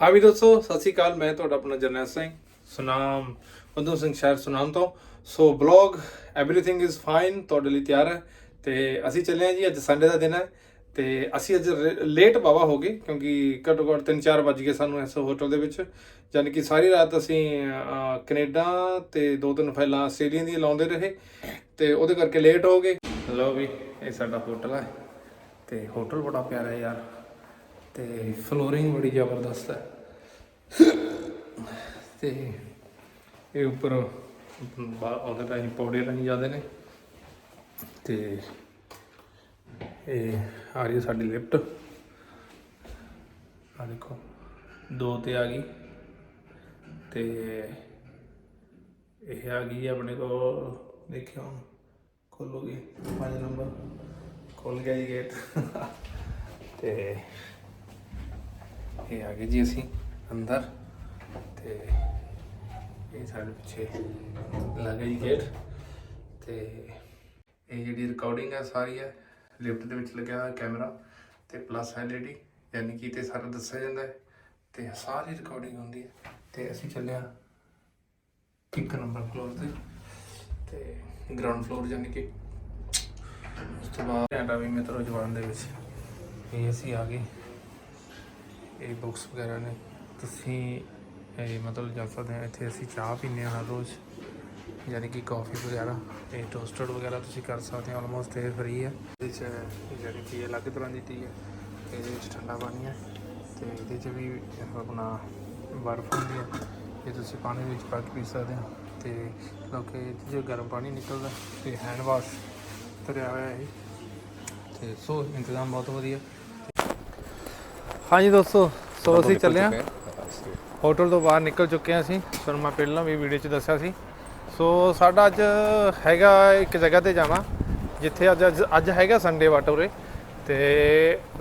ਹਾਂ ਵੀ ਦੋਸਤੋ ਸਤਿ ਸ਼੍ਰੀ ਅਕਾਲ। ਮੈਂ ਤੁਹਾਡਾ ਆਪਣਾ ਜਰਨੈਲ ਸਿੰਘ ਸੁਨਾਮ ਬੰਦੂ ਸਿੰਘ ਸ਼ਹਿਰ ਸੁਨਾਮ ਤੋਂ। So blog everything is fine ਤੁਹਾਡੇ ਲਈ ਤਿਆਰ ਹੈ। ਤੇ ਅਸੀਂ ਚੱਲੇ ਹਾਂ ਜੀ ਅੱਜ ਸੰਡੇ ਦਾ ਦਿਨ ਹੈ। ਤੇ ਅਸੀਂ ਅੱਜ ਲੇਟ ਬਾਵਾ ਹੋ ਗਏ ਕਿਉਂਕਿ ਘੱਟੋ ਘੱਟ 3-4 ਵੱਜ ਗਏ ਸਾਨੂੰ ਇਸ ਹੋਟਲ ਦੇ ਵਿੱਚ। ਯਾਨੀ ਕਿ ਸਾਰੀ ਰਾਤ ਅਸੀਂ ਅਹ, ਕੈਨੇਡਾ ਤੇ ਦੋ ਤਿੰਨ ਫਾਈਲਾਂ ਆਸਟ੍ਰੇਲੀਆ ਦੀਆਂ ਲਾਉਂਦੇ ਰਹੇ। ਤੇ ਉਹਦੇ ਕਰਕੇ ਲੇਟ ਹੋ ਗਏ। ਲਓ ਵੀ ਇਹ ਸਾਡਾ ਹੋਟਲ ਹੈ। ਤੇ ਹੋਟਲ ਬੜਾ ਪਿਆਰਾ ਹੈ ਯਾਰ। ਤੇ ਫਲੋਰਿੰਗ ਬੜੀ ਜ਼ਬਰਦਸਤ ਹੈ। ਤੇ ਇਹ ਉੱਪਰ ਬਾ- ਉਹਦੇ ਰਾਹੀਂ ਪੌੜੇ ਰਾਹੀਂ ਜਾਂਦੇ ਨੇ। ਤੇ ਇਹ ਆ ਰਹੀ ਸਾਡੀ ਲਿਫਟ। ਆ ਦੇਖੋ, ਦੋ ਤੇ ਆ ਗਈ। ਤੇ ਇਹ ਆ ਗਈ ਆਪਣੇ ਕੋਲ, ਦੇਖਿਓ ਹੁਣ, ਖੋਲੋਗੇ। 5 ਨੰਬਰ। ਖੁੱਲ ਗਿਆ ਜੀ ਗੇਟ ਤੇ ਇਹ ਆ ਗਏ ਜੀ ਅਸੀਂ ਅੰਦਰ ਤੇ ਇਹ ਸਾਡੇ ਪਿੱਛੇ ਲੱਗਾ ਜੀ ਗੇਟ ਤੇ ਇਹ ਜਿਹੜੀ ਰਿਕਾਰਡਿੰਗ ਹੈ ਸਾਰੀ ਹੈ ਲਿਫਟ ਦੇ ਵਿੱਚ ਲੱਗਿਆ ਹੋਇਆ ਕੈਮਰਾ ਤੇ ਪਲੱਸ ਐਲਈਡੀ ਯਾਨੀ ਕਿ ਤੇ ਸਾਰਾ ਦੱਸਿਆ ਜਾਂਦਾ ਹੈ ਤੇ ਸਾਰੀ ਰਿਕਾਰਡਿੰਗ ਹੁੰਦੀ ਹੈ ਤੇ ਅਸੀਂ ਚੱਲਿਆ ਇੱਕ ਨੰਬਰ ਫਲੋਰ ਤੇ ਤੇ ਗਰਾਊਂਡ ਫਲੋਰ ਯਾਨੀ ਕਿ ਉਸ ਤੋਂ ਬਾਅਦ ਘੰਟਾ ਵੀ ਮਿੱਤਰੋ ਜਵਾਨ ਦੇ ਵਿੱਚ, ਇਹ ਅਸੀਂ ਆ ਗਏ। ਇਹ ਬੁక్స్ ਵਗੈਰਾ ਨੇ। ਤੁਸੀਂ, ਇਹ ਮਤਲਬ ਜਾ ਸਕਦੇ ਹੋ, ਇੱਥੇ ਅਸੀਂ ਚਾਹ ਪੀਂਦੇ ਹਾਂ ਹਰ ਰੋਜ਼, ਯਾਨੀ ਕਿ ਕਾਫੀ ਵਗੈਰਾ, ਤੇ ਟੋਸਟਡ ਵਗੈਰਾ ਤੁਸੀਂ ਕਰ ਸਕਦੇ ਹੋ ਆਲਮੋਸਟ ਇਹ ਫ੍ਰੀ ਹੈ। ਇਹਦੇ ਚ, ਯਾਨੀ ਕਿ ਅਲੱਗ ਤਰ੍ਹਾਂ ਦੀ ਟੀ ਹੈ ਇਹਦੇ ਵਿੱਚ ਠੰਡਾ ਪਾਣੀ ਹੈ, ਤੇ ਇਹਦੇ ਚ ਵੀ ਆਪਣਾ ਬਰਫ਼ ਹੁੰਦੀ ਹੈ, ਇਹ ਤੁਸੀਂ ਪਾਣੀ ਵਿੱਚ ਪਾ ਕੇ ਪੀ ਸਕਦੇ ਹੋ, ਤੇ ਕਿਉਂਕਿ ਇਹਦੇ ਚ ਗਰਮ ਪਾਣੀ ਨਿਕਲਦਾ, ਤੇ ਹੈਂਡ ਵਾਸ਼ ਧਰਿਆ ਹੋਇਆ ਹੈ ਤੇ ਸੋ ਇੰਤਜ਼ਾਮ ਬਹੁਤ ਵਧੀਆ। ਹਾਂਜੀ ਦੋਸਤੋ ਸੋ ਅਸੀਂ ਚੱਲੇ ਹਾਂ ਹੋਟਲ ਤੋਂ ਬਾਹਰ ਨਿਕਲ ਚੁੱਕੇ ਹਾਂ ਅਸੀਂ। ਤੁਹਾਨੂੰ ਮੈਂ ਪਹਿਲਾਂ ਵੀ ਵੀਡੀਓ 'ਚ ਦੱਸਿਆ ਸੀ। ਸੋ ਸਾਡਾ ਅੱਜ ਹੈਗਾ ਇੱਕ ਜਗ੍ਹਾ ਤੇ ਜਾਵਾਂ ਜਿੱਥੇ ਅੱਜ ਅੱਜ- ਹੈਗਾ ਸੰਡੇ ਵਾਟ ਉਰੇ ਤੇ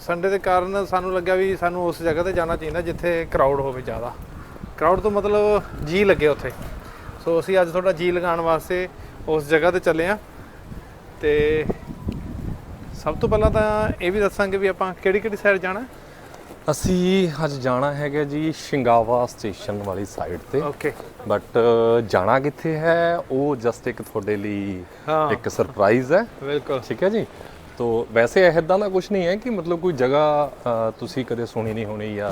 ਸੰਡੇ ਦੇ ਕਾਰਨ ਸਾਨੂੰ ਲੱਗਿਆ ਵੀ ਸਾਨੂੰ ਉਸ ਜਗ੍ਹਾ ਤੇ ਜਾਣਾ ਚਾਹੀਦਾ ਜਿੱਥੇ ਕਰਾਊਡ ਹੋਵੇ ਜ਼ਿਆਦਾ। ਕਰਾਊਡ ਤੋਂ ਮਤਲਬ ਜੀ ਲੱਗੇ ਉੱਥੇ। ਸੋ ਅਸੀਂ ਅੱਜ ਥੋੜਾ ਜੀ ਲਗਾਉਣ ਵਾਸਤੇ ਉਸ ਜਗ੍ਹਾ ਤੇ ਚੱਲੇ ਆ ਤੇ ਸਭ ਤੋਂ ਪਹਿਲਾਂ ਤਾਂ ਇਹ ਵੀ ਦੱਸਾਂਗੇ ਵੀ ਆਪਾਂ ਕਿਹੜੀ ਕਿਹੜੀ ਸਾਈਡ ਜਾਣਾ ਅਸੀਂ ਅੱਜ ਜਾਣਾ ਹੈਗਾ ਜੀ ਸ਼ਿੰਗਾਵਾ ਸਟੇਸ਼ਨ ਵਾਲੀ ਸਾਈਡ ਤੇ। ਓਕੇ ਬਟ ਜਾਣਾ ਕਿੱਥੇ ਹੈ? ਉਹ ਜਸਟ ਇੱਕ ਤੁਹਾਡੇ ਲਈ ਹਾਂ। ਇੱਕ ਸਰਪ੍ਰਾਈਜ਼ ਹੈ। ਬਿਲਕੁਲ। ਠੀਕ ਹੈ ਜੀ? ਤੋ ਵੈਸੇ ਇਦਾਂ ਦਾ ਕੁਝ ਨਹੀਂ ਹੈ ਕਿ ਮਤਲਬ ਕੋਈ ਜਗ੍ਹਾ ਅ, ਤੁਸੀਂ ਕਦੇ ਸੁਣੀ ਨਹੀਂ ਹੋਣੀ ਜਾਂ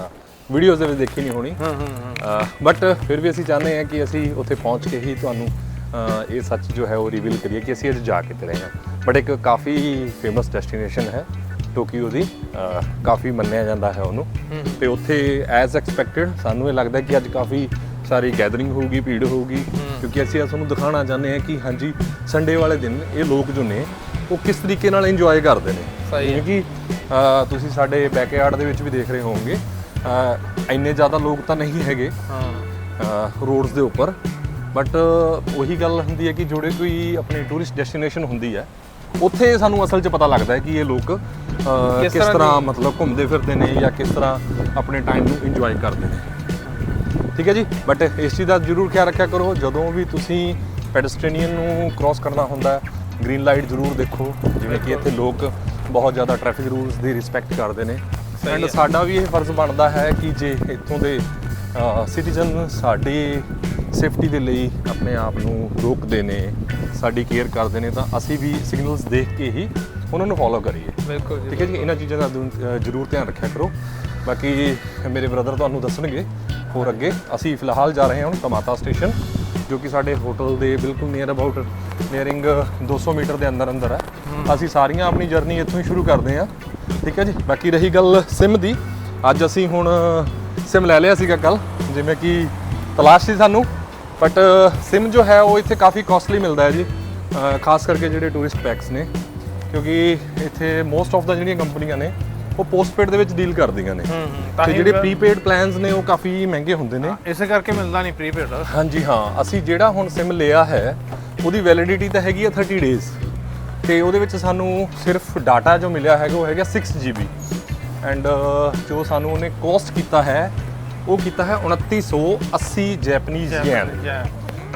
ਵੀਡੀਓਜ਼ ਦੇ ਵਿੱਚ ਦੇਖੀ ਨਹੀਂ ਹੋਣੀ। ਹਾਂ ਹਾਂ ਹਾਂ। ਬਟ ਫਿਰ ਵੀ ਅਸੀਂ ਚਾਹੁੰਦੇ ਹਾਂ ਕਿ ਅਸੀਂ ਉੱਥੇ ਪਹੁੰਚ ਕੇ ਹੀ ਤੁਹਾਨੂੰ ਅ, ਇਹ ਸੱਚ ਜੋ ਹੈ ਉਹ ਰਿਵੀਲ ਕਰੀਏ ਕਿ ਅਸੀਂ ਅੱਜ ਜਾ ਕਿੱਥੇ ਰਹੇ ਹਾਂ। ਬਟ ਇੱਕ ਕਾਫੀ ਫੇਮਸ ਡੈਸਟੀਨੇਸ਼ਨ ਹੈ। ਟੋਕੀਓ ਦੀ ਕਾਫੀ ਮੰਨਿਆ ਜਾਂਦਾ ਹੈ ਉਹਨੂੰ। ਤੇ ਉੱਥੇ ਐਜ਼ ਐਕਸਪੈਕਟਡ ਸਾਨੂੰ ਇਹ ਲੱਗਦਾ ਕਿ ਅੱਜ ਕਾਫੀ ਸਾਰੀ ਗੈਦਰਿੰਗ ਹੋਊਗੀ ਭੀੜ ਹੋਊਗੀ। ਕਿਉਂਕਿ ਅਸੀਂ ਤੁਹਾਨੂੰ ਦਿਖਾਉਣਾ ਚਾਹੁੰਦੇ ਹਾਂ ਕਿ ਹਾਂਜੀ ਸੰਡੇ ਵਾਲੇ ਦਿਨ ਇਹ ਲੋਕ ਜੋ ਨੇ ਉਹ ਕਿਸ ਤਰੀਕੇ ਨਾਲ ਇੰਜੋਏ ਕਰਦੇ ਨੇ। ਸਹੀ ਹੈ। ਕਿ ਤੁਸੀਂ ਸਾਡੇ ਬੈਕਯਾਰਡ ਦੇ ਵਿੱਚ ਵੀ ਦੇਖ ਰਹੇ ਹੋਵੋਗੇ ਇੰਨੇ ਜ਼ਿਆਦਾ ਲੋਕ ਤਾਂ ਨਹੀਂ ਹੈਗੇ ਹਾਂ। ਰੋਡਸ ਦੇ ਉੱਪਰ। ਬਟ ਉਹੀ ਗੱਲ ਹੁੰਦੀ ਹੈ ਕਿ ਜਿਹੜੇ ਕੋਈ ਆਪਣੀ ਟੂਰਿਸਟ ਡੈਸਟੀਨੇਸ਼ਨ ਹੁੰਦੀ ਹੈ ਉੱਥੇ ਸਾਨੂੰ ਅਸਲ 'ਚ ਪਤਾ ਲੱਗਦਾ ਹੈ ਕਿ ਇਹ ਲੋਕ ਅਹ, ਕਿਸ ਕਿਸ ਤਰ੍ਹਾਂ ਮਤਲਬ ਘੁੰਮਦੇ ਫਿਰਦੇ ਨੇ ਜਾਂ ਕਿਸ ਤਰ੍ਹਾਂ ਆਪਣੇ ਟਾਈਮ ਨੂੰ ਇੰਜੋਏ ਕਰਦੇ ਨੇ। ਠੀਕ ਹੈ ਜੀ? ਬਟ ਇਸ ਚੀਜ਼ ਦਾ ਜ਼ਰੂਰ ਖਿਆਲ ਰੱਖਿਆ ਕਰੋ। ਜਦੋਂ ਵੀ ਤੁਸੀਂ ਪੈਡਸਟ੍ਰੀਨੀਅਨ ਨੂੰ ਕ੍ਰਾਸ ਕਰਨਾ ਹੁੰਦਾ ਹੈ ਗ੍ਰੀਨ ਲਾਈਟ ਜ਼ਰੂਰ ਦੇਖੋ। ਜਿਵੇਂ ਕਿ ਇੱਥੇ ਲੋਕ ਬਹੁਤ ਜ਼ਿਆਦਾ ਟ੍ਰੈਫਿਕ ਰੂਲਸ ਦੀ ਰਿਸਪੈਕਟ ਕਰਦੇ ਨੇ। ਸਹੀ ਐਂਡ ਹੈ। ਸਾਡਾ ਵੀ ਇਹ ਫਰਜ਼ ਬਣਦਾ ਹੈ ਕਿ ਜੇ ਇੱਥੋਂ ਦੇ ਸਿਟੀਜ਼ਨ ਸਾਡੀ ਸੇਫਟੀ ਦੇ ਲਈ ਆਪਣੇ ਆਪ ਨੂੰ ਰੋਕਦੇ ਨੇ ਸਾਡੀ ਕੇਅਰ ਕਰਦੇ ਨੇ ਤਾਂ ਅਸੀਂ ਵੀ ਸਿਗਨਲਸ ਦੇਖ ਕੇ ਹੀ ਉਹਨਾਂ ਨੂੰ ਫੋਲੋ ਕਰੀਏ। ਬਿਲਕੁਲ ਠੀਕ ਹੈ ਜੀ? ਇਹਨਾਂ ਚੀਜ਼ਾਂ ਦਾ ਜ਼ਰੂਰ ਧਿਆਨ ਰੱਖਿਆ ਕਰੋ। ਬਾਕੀ ਮੇਰੇ ਬ੍ਰਦਰ ਤੁਹਾਨੂੰ ਦੱਸਣਗੇ ਹੋਰ ਅੱਗੇ। ਅਸੀਂ ਫਿਲਹਾਲ ਜਾ ਰਹੇ ਹਾਂ ਹੁਣ ਟਮਾਟਾ ਸਟੇਸ਼ਨ ਜੋ ਕਿ ਸਾਡੇ ਹੋਟਲ ਦੇ ਬਿਲਕੁਲ ਨੀਅਰ ਅਬਾਊਟ ਨੀਅਰਿੰਗ 200 ਮੀਟਰ ਦੇ ਅੰਦਰ ਅੰਦਰ ਹੈ। ਅਸੀਂ ਸਾਰੀਆਂ ਆਪਣੀ ਜਰਨੀ ਇੱਥੋਂ ਹੀ ਸ਼ੁਰੂ ਕਰਦੇ ਹਾਂ। ਠੀਕ ਹੈ ਜੀ? ਬਾਕੀ ਰਹੀ ਗੱਲ ਸਿਮ ਦੀ। ਅੱਜ ਅਸੀਂ ਹੁਣ ਸਿਮ ਲੈ ਲਿਆ ਸੀਗਾ ਕੱਲ ਜਿਵੇਂ ਕਿ ਤਲਾਸ਼ ਸੀ ਸਾਨੂੰ। ਬਟ ਸਿਮ ਜੋ ਹੈ ਉਹ ਇੱਥੇ ਕਾਫੀ ਕਾਸਟਲੀ ਮਿਲਦਾ ਹੈ ਜੀ ਖਾਸ ਕਰਕੇ ਜਿਹੜੇ ਟੂਰਿਸਟ ਪੈਕਸ ਨੇ। ਕਿਉਂਕਿ ਇੱਥੇ ਮੋਸਟ ਆਫ ਦਾ ਜਿਹੜੀਆਂ ਕੰਪਨੀਆਂ ਨੇ ਉਹ ਪੋਸਟਪੇਡ ਦੇ ਵਿੱਚ ਡੀਲ ਕਰਦੀਆਂ ਨੇ। ਹੂੰ ਹੂੰ ਤਾਂ ਹੀ ਜਿਹੜੇ ਪ੍ਰੀਪੇਡ ਪਲਾਨਸ ਨੇ ਉਹ ਕਾਫੀ ਮਹਿੰਗੇ ਹੁੰਦੇ ਨੇ। ਇਸੇ ਕਰਕੇ ਮਿਲਦਾ ਨਹੀਂ ਪ੍ਰੀਪੇਡ ਹਾਂਜੀ ਹਾਂ ਅਸੀਂ ਜਿਹੜਾ ਹੁਣ ਸਿਮ ਲਿਆ ਹੈ ਉਹਦੀ ਵੈਲਿਡਿਟੀ ਤਾਂ ਹੈਗੀ ਆ 30 ਡੇਜ਼ ਤੇ ਉਹਦੇ ਵਿੱਚ ਸਾਨੂੰ ਸਿਰਫ ਡਾਟਾ ਜੋ ਮਿਲਿਆ ਹੈਗਾ ਉਹ ਹੈਗਾ 6 GB ਐਂਡ ਜੋ ਸਾਨੂੰ ਉਹਨੇ ਕੋਸਟ ਕੀਤਾ ਹੈ ਉਹ ਕੀਤਾ ਹੈ 2980 ਜੈਪਨੀਜ਼ ਯੈਨ।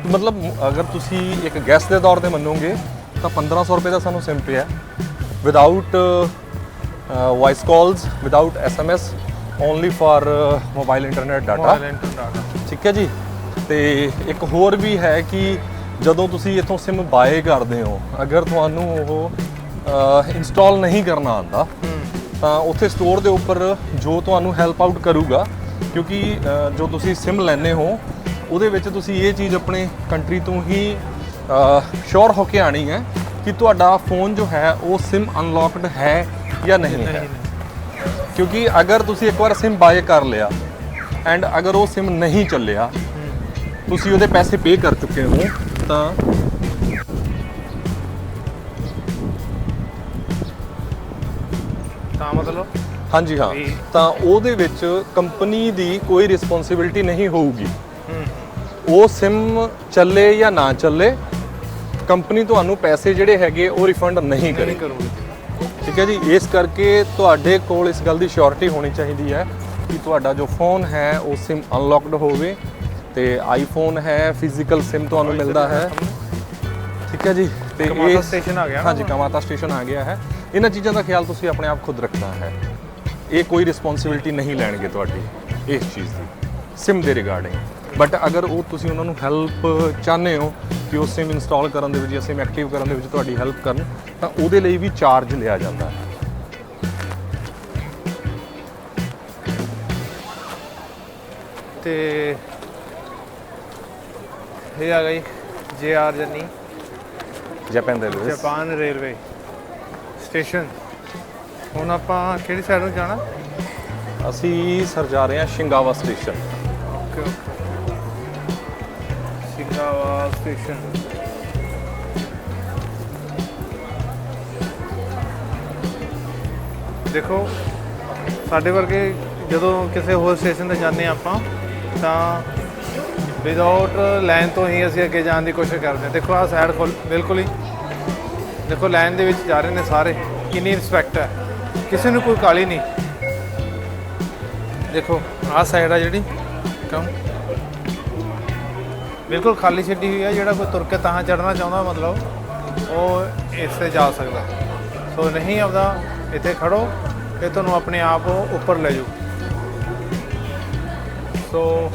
ਮਤਲਬ ਅਗਰ ਤੁਸੀਂ ਇੱਕ ਗੈਸ ਦੇ ਤੌਰ ਤੇ ਮੰਨੋਗੇ ਤਾਂ 1500 ਰੁਪਏ ਦਾ ਸਾਨੂੰ ਸਿਮ ਪਿਆ without voice calls without SMS only for mobile internet data ਠੀਕ ਹੈ ਜੀ? ਤੇ ਇੱਕ ਹੋਰ ਵੀ ਹੈ ਕਿ ਜਦੋਂ ਤੁਸੀਂ ਇਥੋਂ SIM ਬਾਏ ਕਰਦੇ ਹੋ ਅਗਰ ਤੁਹਾਨੂੰ ਉਹ ਇੰਸਟਾਲ ਨਹੀਂ ਕਰਨਾ ਆਂਦਾ ਤਾਂ ਉੱਥੇ ਸਟੋਰ ਦੇ ਉੱਪਰ ਜੋ ਤੁਹਾਨੂੰ ਹੈਲਪ ਆਊਟ ਕਰੂਗਾ ਕਿਉਂਕਿ ਜੋ ਤੁਸੀਂ SIM ਲੈਨੇ ਹੋ ਉਹਦੇ ਵਿੱਚ ਤੁਸੀਂ ਇਹ ਚੀਜ਼ ਆਪਣੇ ਕੰਟਰੀ ਤੋਂ ਹੀ ਸ਼ੋਰ ਹੋ ਕੇ ਆਣੀ ਹੈ ਕਿ ਤੁਹਾਡਾ ਫੋਨ ਜੋ ਹੈ ਉਹ SIM ਅਨਲੌਕਡ ਹੈ ਜਾਂ ਨਹੀਂ ਹੈ। ਕਿਉਂਕਿ ਅਗਰ ਤੁਸੀਂ ਇੱਕ ਵਾਰ SIM ਬਾਏ ਕਰ ਲਿਆ ਐਂਡ ਅਗਰ ਉਹ SIM ਨਹੀਂ ਚੱਲਿਆ ਤੁਸੀਂ ਉਹਦੇ ਪੈਸੇ ਪੇ ਕਰ ਚੁੱਕੇ ਹੋ ਤਾਂ ਤਾਂ ਮਤਲਬ? ਹਾਂਜੀ ਹਾਂ। ਵੀ- ਤਾਂ ਉਹਦੇ ਵਿੱਚ ਕੰਪਨੀ ਦੀ ਕੋਈ ਰਿਸਪੌਂਸਿਬਿਲਟੀ ਨਹੀਂ ਹੋਊਗੀ। ਹੂੰ। ਉਹ SIM ਚੱਲੇ ਜਾਂ ਨਾ ਚੱਲੇ ਕੰਪਨੀ ਤੁਹਾਨੂੰ ਪੈਸੇ ਜਿਹੜੇ ਹੈਗੇ ਉਹ ਰਿਫੰਡ ਨਹੀਂ ਨਹੀਂ ਕਰੇਗੀ। ਕਰੂੰਗੀ। ਠੀਕ ਹੈ ਜੀ? ਇਸ ਕਰਕੇ ਤੁਹਾਡੇ ਕੋਲ ਇਸ ਗੱਲ ਦੀ ਸ਼ੋਰਟੀ ਹੋਣੀ ਚਾਹੀਦੀ ਹੈ ਕਿ ਤੁਹਾਡਾ ਜੋ ਫੋਨ ਹੈ ਉਹ SIM ਅਨਲੌਕਡ ਹੋਵੇ ਤੇ ਆਈਫੋਨ ਹੈ ਫਿਜ਼ੀਕਲ SIM ਤੁਹਾਨੂੰ ਮਿਲਦਾ ਹੈ। ਠੀਕ ਹੈ ਜੀ? ਤੇ ਕਮਾਤਾ station ਆ ਗਿਆ। ਨਾ ਹਾਂਜੀ ਕਮਾਤਾ ਸਟੇਸ਼ਨ ਆ ਗਿਆ ਹੈ। ਇਹਨਾਂ ਚੀਜ਼ਾਂ ਦਾ ਖਿਆਲ ਤੁਸੀਂ ਆਪਣੇ ਆਪ ਖੁਦ ਰੱਖਣਾ ਹੈ। ਇਹ ਕੋਈ ਰਿਸਪੌਂਸਿਬਿਲਟੀ ਨਹੀਂ ਲੈਣਗੇ ਤੁਹਾਡੀ ਇਸ ਚੀਜ਼ ਦੀ। SIM ਦੇ ਰਿਗਾਰਡਿੰਗ ਬਟ ਅਗਰ ਉਹ ਤੁਸੀਂ ਉਹਨਾਂ ਨੂੰ ਹੈਲਪ ਚਾਹੁੰਦੇ ਹੋ ਕਿ ਉਹ SIM ਇੰਸਟਾਲ ਕਰਨ ਦੇ ਵਿੱਚ ਜਾਂ SIM ਐਕਟਿਵ ਕਰਨ ਦੇ ਵਿੱਚ ਤੁਹਾਡੀ ਹੈਲਪ ਕਰਨ ਤਾਂ ਉਹਦੇ ਲਈ ਵੀ ਚਾਰਜ ਲਿਆ ਜਾਂਦਾ ਹੈ। ਤੇ ਇਹ ਆ ਗਈ J R Japan Railways Japan Railway station ਹੁਣ ਆਪਾਂ ਕਿਹੜੀ ਸਾਈਡ ਨੂੰ ਜਾਣਾ? ਅਸੀਂ ਸਰ ਜਾ ਰਹੇ ਹਾਂ Shinagawa station okay okay Shinagawa station ਦੇਖੋ ਸਾਡੇ ਵਰਗੇ ਜਦੋਂ ਕਿਸੇ ਹੋਰ ਸਟੇਸ਼ਨ ਤੇ ਜਾਂਦੇ ਆਪਾਂ ਤਾਂ ਵਿਦਆਊਟ ਲਾਈਨ ਤੋਂ ਹੀ ਅਸੀਂ ਅੱਗੇ ਜਾਣ ਦੀ ਕੋਸ਼ਿਸ਼ ਕਰਦੇ ਹਾਂ। ਦੇਖੋ ਆਹ ਸਾਈਡ ਖੁੱਲ ਬਿਲਕੁਲ ਹੀ। ਦੇਖੋ ਲਾਈਨ ਦੇ ਵਿੱਚ ਜਾ ਰਹੇ ਨੇ ਸਾਰੇ। ਕਿੰਨੀ ਰਿਸਪੈਕਟ ਹੈ। ਕਿਸੇ ਨੂੰ ਕੋਈ ਕਾਲੀ ਨਹੀਂ। ਦੇਖੋ, ਆਹ ਸਾਈਡ ਆ ਜਿਹੜੀ, ਕੰਮ। ਬਿਲਕੁਲ ਖਾਲੀ ਛੱਡੀ ਹੋਈ ਹੈ ਜਿਹੜਾ ਕੋਈ ਤੁਰ ਕੇ ਤਾਂ ਚੜਨਾ ਚਾਹੁੰਦਾ, ਮਤਲਬ ਉਹ ਇਸ ਤੇ ਜਾ ਸਕਦਾ। ਸੋ ਨਹੀਂ ਆਪਦਾ, ਇੱਥੇ ਖੜੋ ਇਹ ਤੁਹਾਨੂੰ ਆਪਣੇ ਆਪ ਉੱਪਰ ਲੈ ਜਾਊ ਸੋ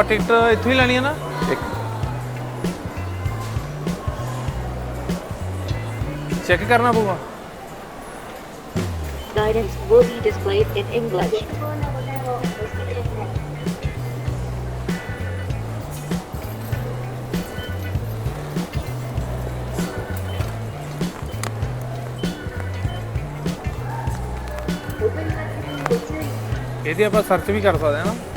ਆਪਾਂ ਟਿਕਟ ਇੱਥੋਂ ਹੀ ਲੈਣੀ ਹੈ ਨਾ? ਇੱਕ ਚੈੱਕ ਕਰਨਾ ਪਊਗਾ। Guidance will be displayed in English. ਇਹਦੀ ਆਪਾਂ ਸਰਚ ਵੀ ਕਰ ਸਕਦੇ ਹਾਂ ਨਾ।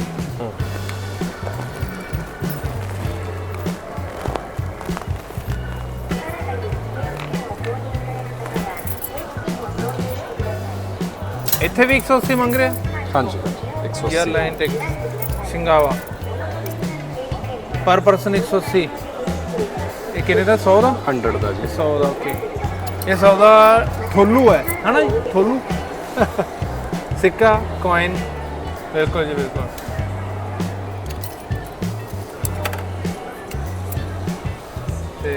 ਇੱਥੇ ਵੀ 180 ਮੰਗ ਰਿਹਾ? ਹਾਂਜੀ। 180 에ਅਰਲਾਈਨ ਟਿਕਟ ਸਿੰਗਾਵਾ। ਪਰ ਪਰਸਨ 180 ਇਹ ਕਿੰਨੇ ਦਾ? 100 ਦਾ? 100 ਦਾ ਜੀ। 100 ਦਾ ਓਕੇ। ਇਹ 100 ਦਾ ਠੋਲੂ ਹੈ ਹਨਾ ਜੀ? ਠੋਲੂ ਸਿੱਕਾ ਕੋਇਨ ਬਿਲਕੁਲ ਜੀ ਬਿਲਕੁਲ। ਤੇ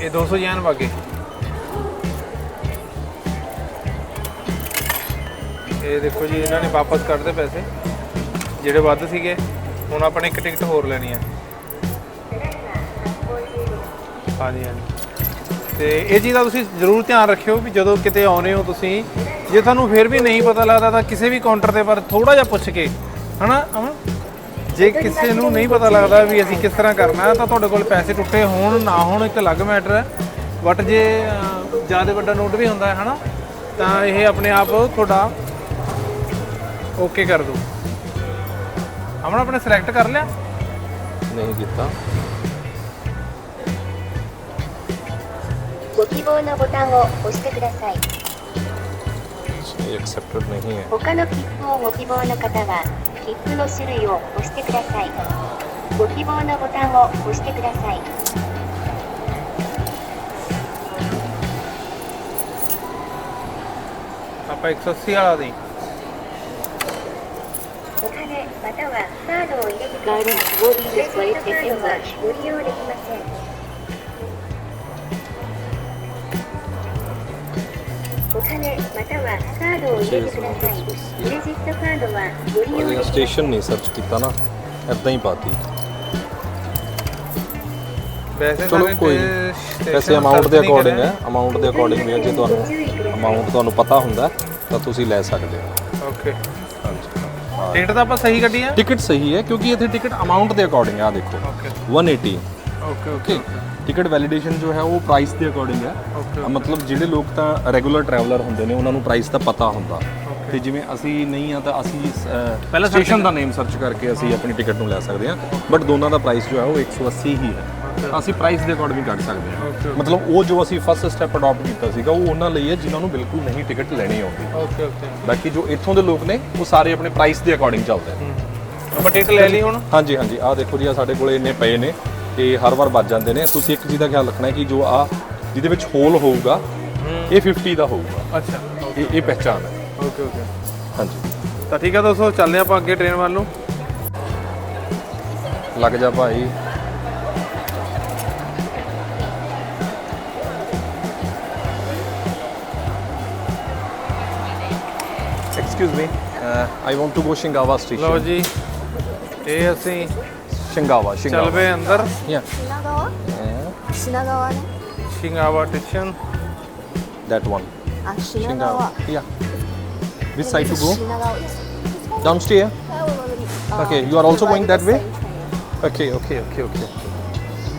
ਇਹ 200 ਯੈਨ ਵਾਗੇ। ਇਹ ਦੇਖੋ ਜੀ ਇਹਨਾਂ ਨੇ ਵਾਪਸ ਕੱਢਦੇ ਪੈਸੇ। ਜਿਹੜੇ ਵੱਧ ਸੀਗੇ ਹੁਣ ਆਪਾਂ ਨੇ ਇੱਕ ਟਿਕਟ ਹੋਰ ਲੈਣੀ ਹੈ ਹਾਂਜੀ ਹਾਂਜੀ। ਤੇ ਇਹ ਚੀਜ਼ ਦਾ ਤੁਸੀਂ ਜ਼ਰੂਰ ਧਿਆਨ ਰੱਖਿਓ ਵੀ ਜਦੋਂ ਕਿਤੇ ਆਉਨੇ ਹੋ ਤੁਸੀਂ ਜੇ ਤੁਹਾਨੂੰ ਫਿਰ ਵੀ ਨਹੀਂ ਪਤਾ ਲੱਗਦਾ ਤਾਂ ਕਿਸੇ ਵੀ ਕਾਊਂਟਰ ਤੇ ਪਰ ਥੋੜਾ ਜਿਹਾ ਪੁੱਛ ਕੇ ਹਨਾ ਅਮਨ? ਜੇ ਕਿਸੇ ਨੂੰ ਨਹੀਂ ਪਤਾ ਲੱਗਦਾ ਵੀ ਅਸੀਂ ਕਿਸ ਤਰ੍ਹਾਂ ਕਰਨਾ ਹੈ ਤਾਂ ਤੁਹਾਡੇ ਕੋਲ ਪੈਸੇ ਟੁੱਟੇ ਹੋਣ ਨਾ ਹੋਣ ਇੱਕ ਅਲੱਗ ਮੈਟਰ ਹੈ। ਬਟ ਜੇ ਜ਼ਿਆਦਾ ਵੱਡਾ ਨੋਟ ਵੀ ਹੁੰਦਾ ਹੈ ਹਨਾ ਤਾਂ ਇਹ ਆਪਣੇ ਆਪ ਤੁਹਾਡਾ ਓਕੇ ਕਰ ਦੂ ਅਮਨ ਆਪਣੇ ਸਿਲੈਕਟ ਕਰ ਲਿਆ ਨਹੀਂ ਕੀਤਾ ご希望のボタンを押してください ਇਹ ਐਕਸੈਪਟਡ ਨਹੀਂ ਹੈ 他の切符をご希望の方は切符の種類を押してくださいご希望のボタンを押してください ਆਪਾਂ 180 ਵਾਲਾ ਦੀ たはカードを入れてくださいクレジットカードはご利用できませんお金またはカードを入れてくださいクレジットカードはご利用できません ਸਟੇਸ਼ਨ ਨਹੀਂ ਸਰਚ ਕੀਤਾ ਨਾ ਐਦਾਂ ਹੀ ਪਾਤੀ ਵੈਸੇ ਚਲੋ ਤਾਂ ਕੋਈ ਇਹ ਨਹੀਂ station ਵੈਸੇ ਅਮਾਉਂਟ ਦੇ search ਨਹੀਂ ਅਕੋਰਡਿੰਗ ਕਰਿਆ। ਹੈ ਅਮਾਉਂਟ ਦੇ ਅਕੋਰਡਿੰਗ ਵੀ ਹੈ, ਜੇ ਤੁਹਾਨੂੰ ਅਮਾਉਂਟ ਤੁਹਾਨੂੰ ਪਤਾ ਹੁੰਦਾ ਹੈ, ਤਾਂ ਤੁਸੀਂ ਲੈ ਸਕਦੇ ਹੋ ਓਕੇ ਹਾਂਜੀ ਟਿਕਟ ਤਾਂ ਆਪਾਂ ਸਹੀ ਕੱਢੀ ਆ? ਟਿਕਟ ਸਹੀ ਹੈ ਕਿਉਂਕਿ ਇੱਥੇ ਟਿਕਟ ਅਮਾਉਂਟ ਦੇ ਅਕੋਰਡਿੰਗ ਆ ਦੇਖੋ। Okay 180 okay okay ticket validation ਜੋ ਹੈ ਉਹ ਪ੍ਰਾਈਸ ਦੇ ਅਕੋਰਡਿੰਗ ਹੈ ਮਤਲਬ ਜਿਹੜੇ ਲੋਕ ਤਾਂ ਰੈਗੂਲਰ ਟਰੈਵਲਰ ਹੁੰਦੇ ਨੇ ਉਹਨਾਂ ਨੂੰ ਪ੍ਰਾਈਸ ਤਾਂ ਪਤਾ ਹੁੰਦਾ। ਤੇ ਜਿਵੇਂ ਅਸੀਂ ਨਹੀਂ ਆ ਤਾਂ ਅਸੀਂ ਪਹਿਲਾਂ ਸਟੇਸ਼ਨ ਦਾ ਨੇਮ ਸਰਚ ਕਰਕੇ ਅਸੀਂ ਆਪਣੀ ਟਿਕਟ ਨੂੰ ਲੈ ਸਕਦੇ ਹਾਂ ਬਟ ਦੋਨਾਂ ਦਾ ਪ੍ਰਾਈਸ ਜੋ ਹੈ ਉਹ 180 ਹੀ ਹੈ। ਅਸੀਂ ਪ੍ਰਾਈਸ ਦੇ ਅਕੋਰਡਿੰਗ ਕੱਢ ਸਕਦੇ. ਹਾਂ। ਮਤਲਬ ਉਹ ਜੋ ਅਸੀਂ ਫਸਟ ਸਟੈਪ ਅਡਾਪਟ ਕੀਤਾ ਸੀਗਾ ਉਹ ਉਹਨਾਂ ਲਈ ਹੈ ਜਿਨ੍ਹਾਂ ਨੂੰ ਬਿਲਕੁਲ ਨਹੀਂ ਟਿਕਟ ਲੈਣੀ ਆਉਂਦੀ। ਓਕੇ ਓਕੇ ਬਾਕੀ ਜੋ ਇੱਥੋਂ ਦੇ ਲੋਕ ਨੇ ਉਹ ਸਾਰੇ ਆਪਣੇ ਪ੍ਰਾਈਸ ਦੇ ਅਕੋਰਡਿੰਗ ਚੱਲਦੇ ਨੇ। ਟਿਕਟ ਲੈ ਲਈ ਹੁਣ? ਹਾਂਜੀ ਹਾਂਜੀ। ਆਹ ਦੇਖੋ ਜੀ ਆ ਸਾਡੇ ਕੋਲੇ ਇੰਨੇ ਪਏ ਨੇ ਤੇ ਹਰ ਵਾਰ ਵੱਜ ਜਾਂਦੇ ਨੇ। ਤੁਸੀਂ ਇੱਕ ਚੀਜ਼ ਦਾ ਖਿਆਲ ਰੱਖਣਾ ਹੈ ਕਿ ਜੋ ਆ ਜਿਹਦੇ ਵਿੱਚ ਹੋਲ ਹੋਊਗਾ ਇਹ 50 ਦਾ ਹੋਊਗਾ। ਅੱਛਾ। ਇਹ ਇਹ ਪਹਿਚਾਨ ਹੈ। ਓਕੇ ਓਕੇ ਹਾਂਜੀ। ਤਾਂ ਠੀਕ ਆ ਦੋਸਤੋ ਚੱਲਦੇ ਆਪਾਂ ਅੱਗੇ ਟ੍ਰੇਨ ਵੱਲ ਨੂੰ। ਲੱਗ ਜਾ ਭਾਈ। excuse me. Uh, I want to go station Station. ਜੀ Ji. ਅਸੀਂ ਸ਼ਿੰਗਾਵਾ ਸ਼ਿੰਗਾਵਾ ਚੱਲ ਪਏ ਅੰਦਰ ਯਾ Yeah. ਸ਼ਿੰਗਾਵਾ ਨੇ ਸ਼ਿੰਗਾਵਾ that one. Ah, Shinagawa. yeah. Which side to go? Downstairs? Okay you are also going that way? okay okay okay okay.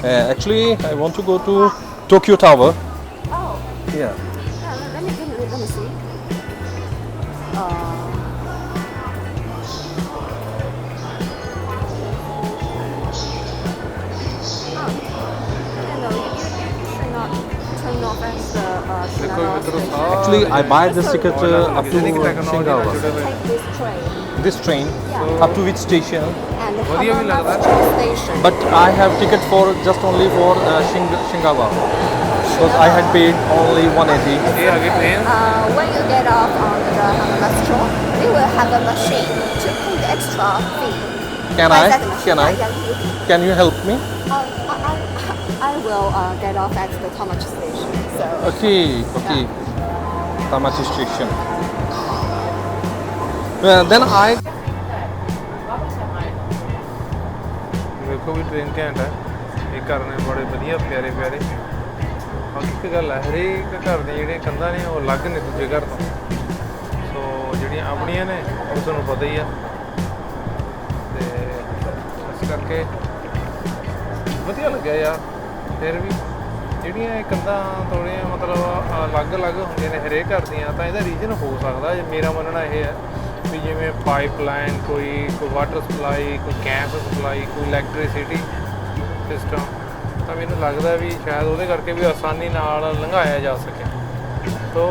Uh, actually i want to go to tokyo tower. Oh. Yeah. I buy the ticket uh, up to uh, Shingawa. This train, up to which station? But I have ticket for just only for uh, Shing Shingawa. Because I had paid only 180. Okay. Uh, when you get off on the metro, we will have a machine to put the extra fee. Can I? Can I? Can you help me? Uh, I, I, I will uh, get off at the Tomachi station. So. Okay, okay. Yeah. Tamachi station. Uh, then I ਵੇਖੋ ਵੀ train ਘੈਂਟ ਹੈ ਇਹ ਘਰ ਨੇ ਬੜੇ ਵਧੀਆ ਪਿਆਰੇ ਪਿਆਰੇ ਬਾਕੀ ਇੱਕ ਗੱਲ ਹੈ ਹਰੇਕ ਘਰ ਦੀਆਂ ਜਿਹੜੀਆਂ ਕੰਧਾਂ ਨੇ ਉਹ ਅਲੱਗ ਨੇ ਦੂਜੇ ਘਰ ਤੋਂ ਸੋ ਜਿਹੜੀਆਂ ਆਪਣੀਆਂ ਨੇ ਉਹ ਤੁਹਾਨੂੰ ਪਤਾ ਹੀ ਆ ਤੇ ਇਸ ਕਰਕੇ ਵਧੀਆ ਲੱਗਿਆ ਯਾਰ ਫਿਰ ਵੀ ਜਿਹੜੀਆਂ ਇਹ ਕੰਧਾਂ ਥੋੜ੍ਹੀਆਂ ਮਤਲਬ ਅਲੱਗ-ਅਲੱਗ ਹੁੰਦੀਆਂ ਨੇ ਹਰੇਕ ਘਰ ਦੀਆਂ, ਤਾਂ ਇਹਦਾ ਰੀਜ਼ਨ ਹੋ ਸਕਦਾ ਮੇਰਾ ਮੰਨਣਾ ਇਹ ਹੈ ਵੀ ਜਿਵੇਂ ਪਾਈਪਲਾਈਨ ਕੋਈ ਕੋਈ ਵਾਟਰ ਸਪਲਾਈ ਕੋਈ ਗੈਸ ਸਪਲਾਈ ਕੋਈ ਇਲੈਕਟ੍ਰਿਸਿਟੀ ਸਿਸਟਮ ਤਾਂ ਮੈਨੂੰ ਲੱਗਦਾ ਵੀ ਸ਼ਾਇਦ ਉਹਦੇ ਕਰਕੇ ਵੀ ਆਸਾਨੀ ਨਾਲ ਲੰਘਾਇਆ ਜਾ ਸਕੇ। ਸੋ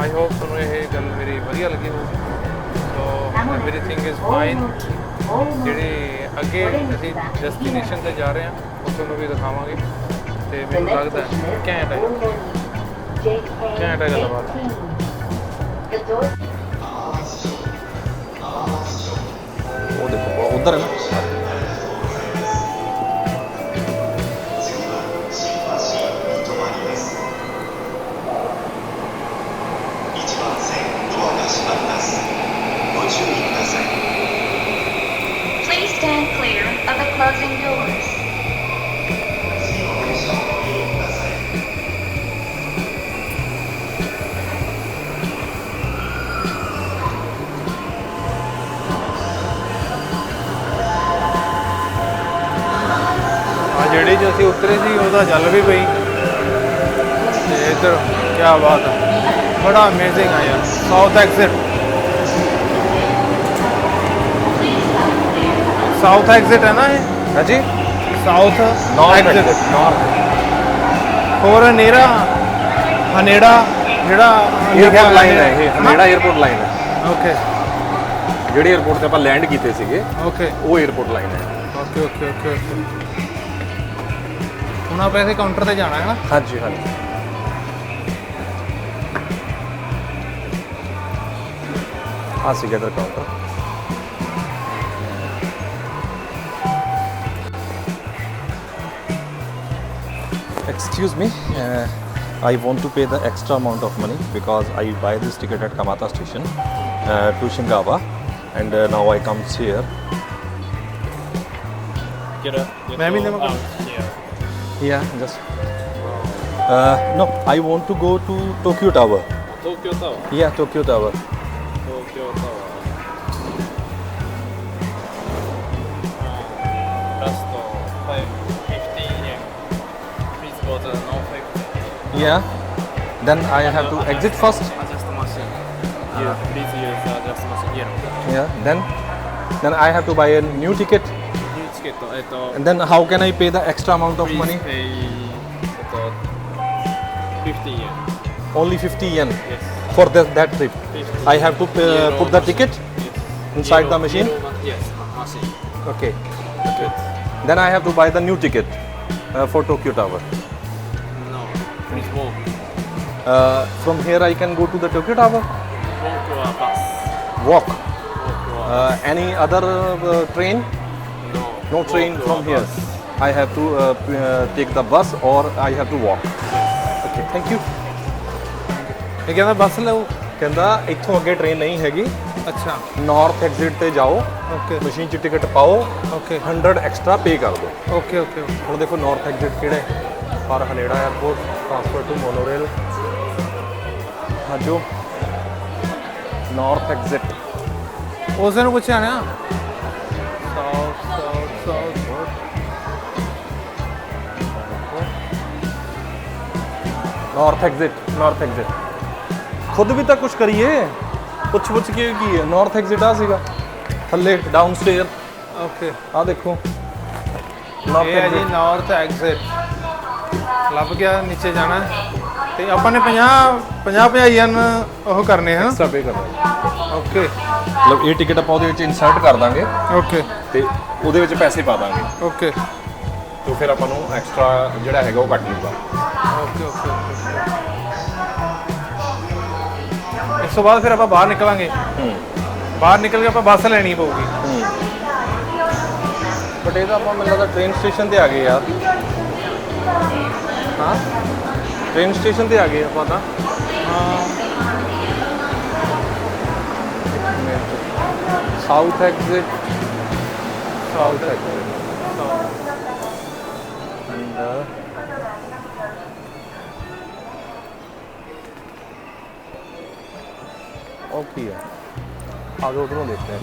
ਆਈ ਹੋਪ ਤੁਹਾਨੂੰ ਇਹ ਗੱਲ ਮੇਰੀ ਵਧੀਆ ਲੱਗੀ ਹੋਊਗੀ। ਸੋ ਐਵਰੀਥਿੰਗ ਇਜ਼ ਫਾਈਨ ਜਿਹੜੀ ਅੱਗੇ ਅਸੀਂ ਡੈਸਟੀਨੇਸ਼ਨ ਤੇ ਜਾ ਰਹੇ ਹਾਂ, ਉੱਥੇ ਨੂੰ ਵੀ ਦਿਖਾਵਾਂਗੇ। ਤੇ ਮੈਨੂੰ ਲੱਗਦਾ ਹੈ ਘੈਂਟ ਹੈ। ਘੈਂਟ ਹੈ ਗੱਲਬਾਤ। ਉਹ ਦੇਖੋ ਉਧਰ ਹੈ ਨਾ। ਆ ਜਿਹੜੀ ਜੋ ਅਸੀਂ ਉਤਰੇ ਸੀ ਉਹਦਾ ਜਲ ਵੀ ਪਈ। ਤੇ ਇਧਰ ਕੀ ਬਾਤ ਹੈ ਬੜਾ ਅਮੇਜ਼ਿੰਗ ਆ ਯਾਰ ਸਾਊਥ ਐਕਸਿਟ ਸਾਊਥ ਐਕਸਿਟ ਹੈ ਨਾ ਇਹ? ਹਾਂਜੀ। ਸਾਊਥ ਨਾਰਥ ਐਕਸਿਟ ਨਾਰਥ ਹੋਰ ਹਨੇਰਾ ਹਨੇੜਾ ਜਿਹੜਾ 에어ਪੋਰਟ ਲਾਈਨ ਹੈ ਇਹ ਹਨੇੜਾ 에어ਪੋਰਟ ਲਾਈਨ ਹੈ। ਓਕੇ ਜਿਹੜੇ 에어ਪੋਰਟ ਤੇ ਆਪਾਂ ਲੈਂਡ ਕੀਤੇ ਸੀਗੇ ਓਕੇ ਉਹ 에어ਪੋਰਟ ਲਾਈਨ ਹੈ ਓਕੇ ਓਕੇ ਓਕੇ ਹੁਣ ਆਪਾਂ ਇਸੇ ਕਾਊਂਟਰ ਤੇ ਜਾਣਾ ਹੈ ਨਾ ਹਾਂਜੀ ਹਾਂਜੀ ਆ ਸੀਗਾ ਇਧਰ counter Excuse me, uh, I want to pay the extra amount of money because I buy this ticket at Kamata station uh, to Shingawa and uh, now I comes here. Get a, get Maybe go never go. out here. Yeah, just. Uh, no, I want to go to Tokyo Tower. Tokyo Tower. Yeah, Tokyo Tower. Tokyo Tower. Uh, last uh, 15 yen. Please go to the north. Yeah. Then I have to exit first. Adjust machine. Yeah, please use the adjust machine. Yellow. Yeah. Then, then I have to buy a new ticket. And then how can I pay the extra amount of money? Pay, 50 yen. Only 50 yen? Yes. For the, that trip? I have to pay, uh, put the machine. ticket yes. inside the machine? Yes, machine. Okay. okay. Then I have to buy the new ticket uh, for Tokyo Tower. No, it's more. Uh, from here I can go to the Tokyo Tower? Walk to a bus. Walk? Uh, any other uh, train? No. Train from here. I have to uh, uh, take the bus or I have to walk. Okay, thank you. ਇਹ ਕਹਿੰਦਾ ਬੱਸ ਲਓ। ਕਹਿੰਦਾ ਇੱਥੋਂ ਅੱਗੇ train ਨਹੀਂ ਹੈਗੀ। ਅੱਛਾ। North exit ਤੇ ਜਾਓ। ਓਕੇ ਮਸ਼ੀਨ 'ਚ ਟਿਕਟ ਪਾਓ। ਓਕੇ 100 ਐਕਸਟਰਾ ਪੇ ਕਰ ਦਿਓ। ਓਕੇ ਓਕੇ ਹੁਣ ਦੇਖੋ ਨਾਰਥ ਐਗਜ਼ਿਟ ਕਿਹੜਾ। ਹੈ ਪਰ Haneda airport transfer to monorail ਹਾਜੋ। North exit ਉਸੇ ਨੂੰ ਪੁੱਛਿਆ ਨਾ। ਨਾਰਥ ਐਗਜ਼ਿਟ ਨਾਰਥ ਐਗਜ਼ਿਟ ਖੁਦ ਵੀ ਤਾਂ ਕੁਝ ਕਰੀਏ ਪੁੱਛ ਪੁੱਛ ਕੇ ਕੀ ਹੈ ਨਾਰਥ ਐਗਜ਼ਿਟ ਆ ਸੀਗਾ ਥੱਲੇ ਡਾਊਨ ਸਟੇਅਰ ਓਕੇ ਆ ਦੇਖੋ ਨਾਰਥ ਇਹ ਹੈ ਜੀ ਨਾਰਥ ਐਗਜ਼ਿਟ ਲੱਭ ਗਿਆ ਨੀਚੇ ਜਾਣਾ। ਤੇ ਆਪਾਂ ਨੇ 50 50 50 ਯਨ ਉਹ ਕਰਨੇ ਹਨ ਐਕਸਟਰਾ ਪੇ ਕਰਨਾ ਓਕੇ ਮਤਲਬ ਇਹ ਟਿਕਟ ਆਪਾਂ ਉਹਦੇ ਵਿੱਚ ਇਨਸਰਟ ਕਰ ਦਾਂਗੇ ਓਕੇ ਤੇ ਉਹਦੇ ਵਿੱਚ ਪੈਸੇ ਪਾ ਦਾਂਗੇ ਓਕੇ ਤੇ ਫਿਰ ਆਪਾਂ ਨੂੰ ਐਕਸਟਰਾ ਜਿਹੜਾ ਹੈਗਾ ਉਹ ਕੱਟ ਲੂਗਾ ਓਕੇ ਓਕੇ ਇਸ ਤੋਂ ਬਾਅਦ ਫਿਰ ਆਪਾਂ ਬਾਹਰ ਨਿਕਲਾਂਗੇ। ਹੂੰ। ਬਾਹਰ ਨਿਕਲ ਕੇ ਆਪਾਂ ਬੱਸ ਲੈਣੀ ਪਊਗੀ। ਬਟ ਇਹ ਤਾਂ ਆਪਾਂ ਮੈਨੂੰ ਲੱਗਦਾ ਟ੍ਰੇਨ ਸਟੇਸ਼ਨ ਤੇ ਆ ਗਏ ਯਾਰ। ਹਾਂ? ਟ੍ਰੇਨ ਸਟੇਸ਼ਨ ਤੇ ਆ ਗਏ ਆਪਾਂ ਤਾਂ। South exit south exit okay है। आगे उधरों देखते हैं।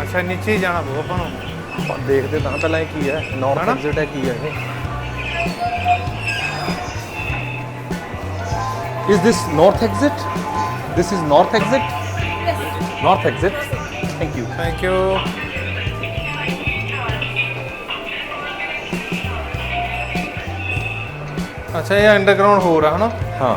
अच्छा नीचे ही जाना पा देखते हैं पहले की है नॉर्थ एग्जिट है की है। Is this north exit? This is north exit? Yes. North exit. Thank you. Thank you ਅੱਛਾ ਇਹ ਅੰਡਰਗਰਾਉਂਡ ਹੋਰ ਆ ਹਨਾ ਹਾਂ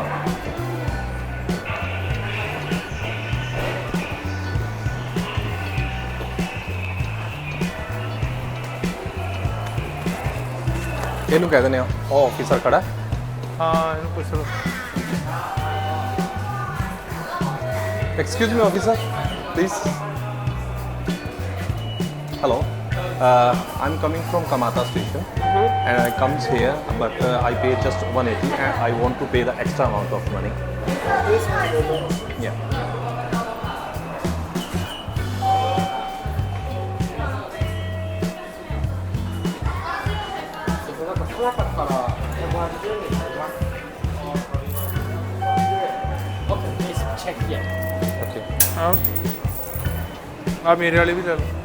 ਇਹਨੂੰ ਕਹਿ ਦਿੰਦੇ ਆ ਉਹ ਆਫੀਸਰ ਖੜਾ ਹੈ। ਹਾਂ ਇਹਨੂੰ ਪੁੱਛ ਲਓ Excuse me, officer, please. Hello. Uh, I'm coming from Kamata station, and I comes here, but uh, I pay just 180, and I want to pay the extra amount of money. Yeah. Okay ਹਾਂ ਆ ਮੇਰੇ ਵਾਲੀ ਵੀ ਲੈ ਲਓ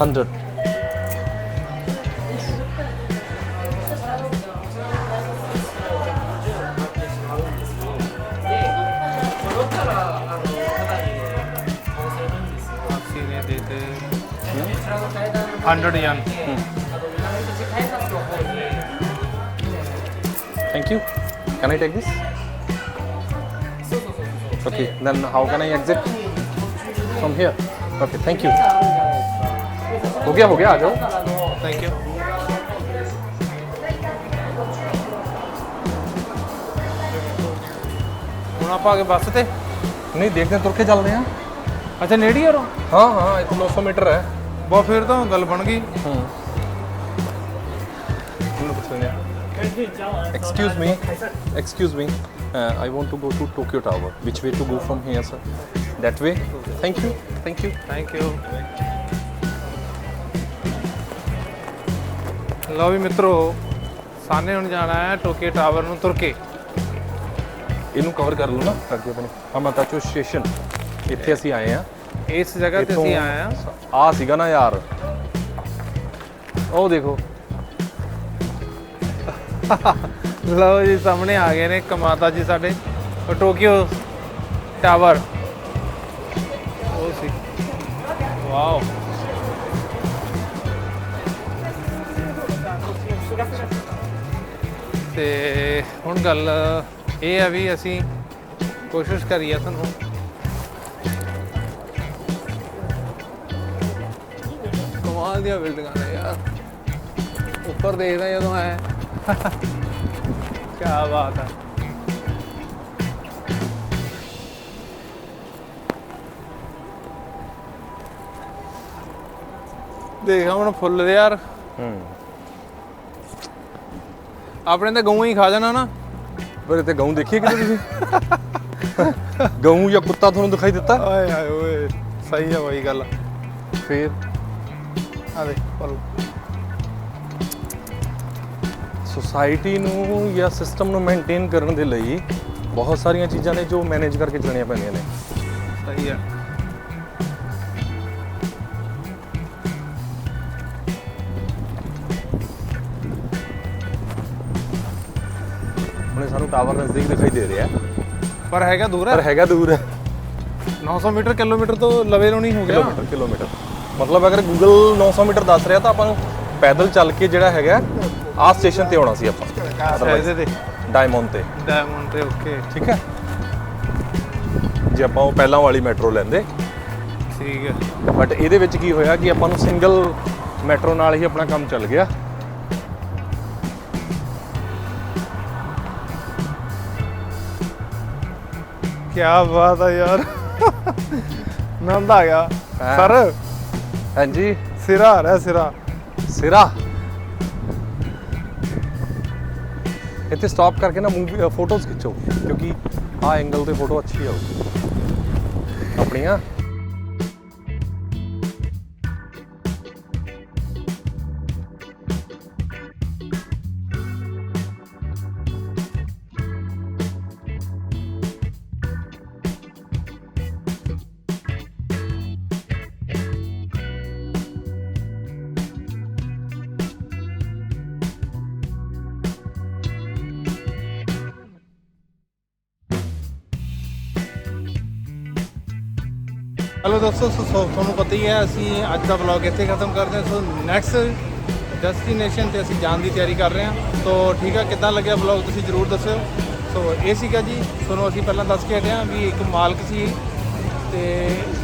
hundred 100 N Thank you. Can I take this? Okay, then how can I exit from here? Okay, thank you. हो गया हो गया आ जाओ थैंक यू ਹੁਣ ਆਪਾਂ ਅੱਗੇ ਬੱਸ ਤੇ नहीं देखते हैं तुर के चल रहे हैं ਅੱਛਾ ਨੇੜੇ ਯਾਰੋ हाँ हाँ ये तो 900 मीटर है ਬਾ ਫਿਰ ਤਾਂ ਗੱਲ ਬਣ ਗਈ Excuse me, excuse me. Uh, I want to go to Tokyo Tower. Which way to go from here, sir? That way. Thank you, thank you. Thank you ਲਓ ਵੀ ਮਿੱਤਰੋ ਸਾਨੇ ਹੁਣ ਜਾਣਾ ਹੈ ਟੋਕੇ ਟਾਵਰ ਨੂੰ ਤੁਰ ਕੇ ਇਹਨੂੰ ਕਵਰ ਕਰ ਲਓ ਨਾ ਅੱਗੇ ਆਪਣੇ ਹਮਾਤਾਚੋ ਸਟੇਸ਼ਨ ਇੱਥੇ ਅਸੀਂ ਆਏ ਆ ਇਸ ਜਗ੍ਹਾ ਤੇ ਅਸੀਂ ਆਏ ਆ ਆ ਸੀਗਾ ਨਾ ਯਾਰ। ਉਹ ਦੇਖੋ। ਲਓ ਜੀ ਸਾਹਮਣੇ ਆ ਗਏ ਨੇ ਕਮਾਤਾ ਜੀ ਸਾਡੇ। Tokyo Tower. ਉਹ ਸੀ। ਵਾਓ। ਤੇ ਹੁਣ ਗੱਲ ਇਹ ਆ ਵੀ ਅਸੀਂ ਕੋਸ਼ਿਸ਼ ਕਰੀਏ ਤੁਹਾਨੂੰ ਕਮਾਲ ਦੀਆਂ ਬਿਲਡਿੰਗਾਂ ਨੇ ਯਾਰ। ਉੱਪਰ ਦੇਖਦਾ ਜਦੋਂ ਐ। ਕੀ ਬਾਤ ਹੈ ਦੇਖ ਹੁਣ ਫੁੱਲ ਦੇ ਯਾਰ। ਹੂੰ। ਆਪਣੇ ਤਾਂ ਗਊ ਹੀ ਖਾ ਜਾਣਾ ਨਾ। ਪਰ ਇੱਥੇ ਗਊ ਦੇਖੀਏ ਕਿਤੇ ਤੁਸੀਂ? ਗਊ ਜਾਂ ਕੁੱਤਾ ਤੁਹਾਨੂੰ ਦਿਖਾਈ ਦਿੱਤਾ? ਓਏ ਹਾਏ ਓਏ ਸਹੀ ਹੈ ਬਾਈ ਗੱਲ। ਫੇਰ? ਆ ਦੇ ਫੁੱਲ ਸੁਸਾਇਟੀ ਨੂੰ ਜਾਂ ਸਿਸਟਮ ਨੂੰ ਮੇਨਟੇਨ ਕਰਨ ਦੇ ਲਈ ਬਹੁਤ ਸਾਰੀਆਂ ਚੀਜ਼ਾਂ ਨੇ ਜੋ ਮੈਨੇਜ ਕਰਕੇ ਚੱਲਣੀਆਂ ਪੈਂਦੀਆਂ ਨੇ। ਸਹੀ ਹੈ ਹੁਣੇ ਸਾਨੂੰ ਟਾਵਰ ਨਜ਼ਦੀਕ ਦਿਖਾਈ ਦੇ ਰਿਹਾ। ਪਰ ਹੈਗਾ ਦੂਰ ਹੈ। ਪਰ ਹੈਗਾ ਦੂਰ ਹੈ। 900 ਮੀਟਰ ਕਿਲੋਮੀਟਰ ਤੋਂ ਲਵੇ ਨੂੰ ਨਹੀਂ ਹੋ ਗਿਆ। Kilometre kilometre. ਮਤਲਬ ਅਗਰ ਗੂਗਲ 900 ਮੀਟਰ ਦੱਸ ਰਿਹਾ ਤਾਂ ਆਪਾਂ ਨੂੰ ਪੈਦਲ ਚੱਲ ਕੇ ਜਿਹੜਾ ਹੈਗਾ ਆਹ ਸਟੇਸ਼ਨ ਤੇ ਆਉਣਾ ਸੀ ਆਪਾਂ ਐਸੇ ਤੇ। ਡਾਇਮੰਡ ਤੇ। ਡਾਇਮੰਡ ਤੇ ਓਕੇ ਠੀਕ ਹੈ? ਜੇ ਆਪਾਂ ਉਹ ਪਹਿਲਾਂ ਵਾਲੀ ਮੈਟਰੋ ਲੈਂਦੇ। ਠੀਕ ਹੈ। ਬਟ ਇਹਦੇ ਵਿੱਚ ਕੀ ਹੋਇਆ ਕਿ ਆਪਾਂ ਨੂੰ ਸਿੰਗਲ ਮੈਟਰੋ ਨਾਲ ਹੀ ਆਪਣਾ ਕੰਮ ਚੱਲ ਗਿਆ। ਕੀ ਬਾਤ ਹੈ ਯਾਰ। ਨੰਦ ਆ ਗਿਆ। ਸਰ ਹਾਂਜੀ। ਸਿਰਾ ਆ ਰਿਹਾ ਸਿਰਾ। ਸਿਰਾ? ਇੱਥੇ ਸਟਾਪ ਕਰਕੇ ਨਾ ਮੂਵੀ ਫੋਟੋਜ਼ ਖਿੱਚੋ ਕਿਉਂਕਿ ਆਹ ਐਂਗਲ ਤੇ ਫੋਟੋ ਅੱਛੀ ਆਊ ਆਪਣੀਆਂ। ਹੈਲੋ ਦੋਸਤੋ, ਸੋ ਤੁਹਾਨੂੰ ਪਤਾ ਹੀ ਹੈ, ਅਸੀਂ ਅੱਜ ਦਾ ਵਲੌਗ ਇੱਥੇ ਖਤਮ ਕਰਦੇ ਹਾਂ। ਸੋ ਨੈਕਸਟ ਡੈਸਟੀਨੇਸ਼ਨ ਤੇ ਅਸੀਂ ਜਾਣ ਦੀ ਤਿਆਰੀ ਕਰ ਰਹੇ ਹਾਂ। ਸੋ ਠੀਕ ਹੈ ਕਿੱਦਾਂ ਲੱਗਿਆ ਵਲੌਗ ਤੁਸੀਂ ਜਰੂਰ ਦੱਸਿਓ। ਸੋ ਇਹ ਸੀਗਾ ਜੀ, ਤੁਹਾਨੂੰ ਅਸੀਂ ਪਹਿਲਾਂ ਦੱਸ ਕੇ ਹਟੇ ਹਾਂ ਵੀ ਇੱਕ ਮਾਲਕ ਸੀ। ਤੇ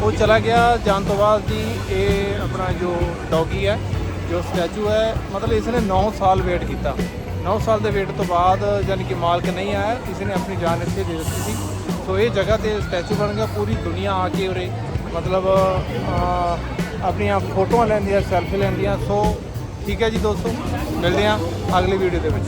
ਉਹ ਚਲਾ ਗਿਆ ਜਾਣ ਤੋਂ ਬਾਅਦ ਜੀ ਇਹ ਆਪਣਾ ਜੋ ਡੌਗੀ ਹੈ, ਜੋ ਸਟੈਚੂ ਹੈ, ਮਤਲਬ ਇਸ ਨੇ 9 ਸਾਲ ਵੇਟ ਕੀਤਾ। 9 ਸਾਲ ਦੇ ਵੇਟ ਤੋਂ ਬਾਅਦ ਯਾਨੀ ਕਿ ਮਾਲਕ ਨਹੀਂ ਆਇਆ ਇਸ ਨੇ ਆਪਣੀ ਜਾਨ ਇੱਥੇ ਦੇ ਦਿੱਤੀ ਸੀ। ਸੋ ਇਹ ਜਗ੍ਹਾ ਤੇ ਸਟੈਚੂ ਬਣ ਗਿਆ, ਪੂਰੀ ਦੁਨੀਆ ਆ ਕੇ ਉਰੇ। ਮਤਲਬ ਆਪਣੀਆਂ ਫੋਟੋਆਂ ਲੈਂਦੀਆਂ, ਸੈਲਫੀ ਲੈਂਦੀਆਂ, ਸੋ ਠੀਕ ਹੈ ਜੀ ਦੋਸਤੋ, ਮਿਲਦੇ ਹਾਂ ਅਗਲੀ ਵੀਡੀਓ ਦੇ ਵਿੱਚ।